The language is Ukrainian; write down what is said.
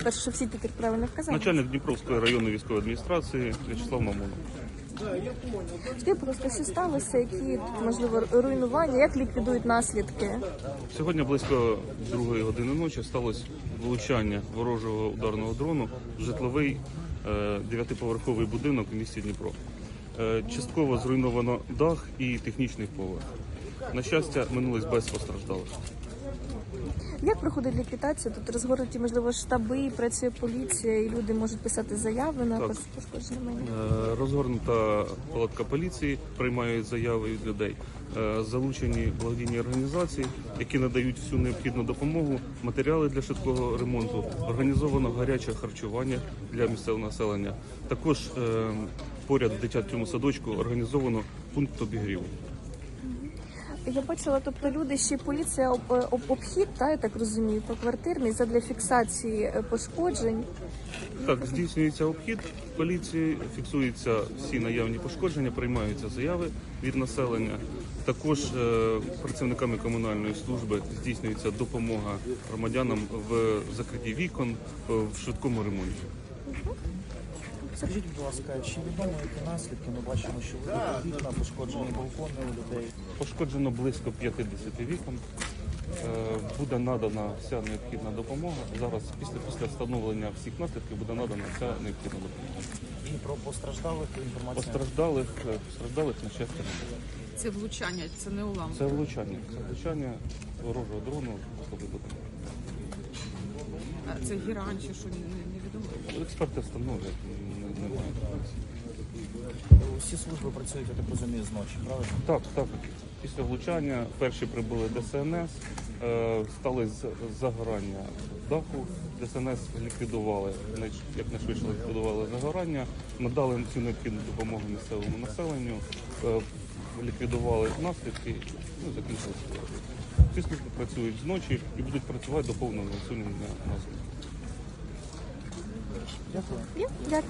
спершу, щоб всі тепер правильно вказали. Начальник Дніпровської районної військової адміністрації В'ячеслав Мамонов. Скажіть, будь ласка, що сталося? Які тут можливо руйнування? Як ліквідують наслідки? Сьогодні близько другої години ночі сталося влучання ворожого ударного дрону в житловий е, дев'ятиповерховий будинок у місті Дніпро. Е, Частково зруйновано дах і технічний поверх. На щастя, минулось без постраждалих. Як проходить ліквідація? Тут розгорнуті, можливо, штаби, працює поліція, і люди можуть писати заяви на Так. майно. Е, Розгорнута палатка поліції, приймають заяви від людей. Е, Залучені благодійні організації, які надають всю необхідну допомогу, матеріали для швидкого ремонту. Організовано гаряче харчування для місцевого населення. Також е, поряд в дитячому садочку організовано пункт обігріву. Я бачила, тобто люди ще поліція об, об, обхід, та я так розумію, поквартирний задля фіксації е, пошкоджень. Так, здійснюється обхід поліції, фіксуються всі наявні пошкодження, приймаються заяви від населення. Також е, працівниками комунальної служби здійснюється допомога громадянам в закритті вікон, е, в швидкому ремонті. Скажіть, будь ласка, чи відомо які наслідки? Ми бачимо, що вікна, пошкоджені балкони у людей. Пошкоджено близько 50 вікон. Е, Буде надана вся необхідна допомога. Зараз після після встановлення всіх наслідків буде надана вся необхідна допомога. І про постраждалих інформація. Постраждалих, е, постраждалих на щастя немає. Це влучання, це не уламок. Це влучання. Це влучання ворожого дрону. А Це гірань чи що не- не- невідомо. Експерти встановлюють. Усі служби працюють, я так розумію, зночі, правильно? Так, так. Після влучання перші прибули ДСНС, е, стали з- загорання даху. ДСНС ліквідували, якнайшвидше ліквідували загорання, надали цю необхідну допомогу місцевому населенню, е, ліквідували наслідки, ну, закінчили ситуацію. Ці служби працюють зночі і будуть працювати до повного усунення наслідків. Дякую. Дякую.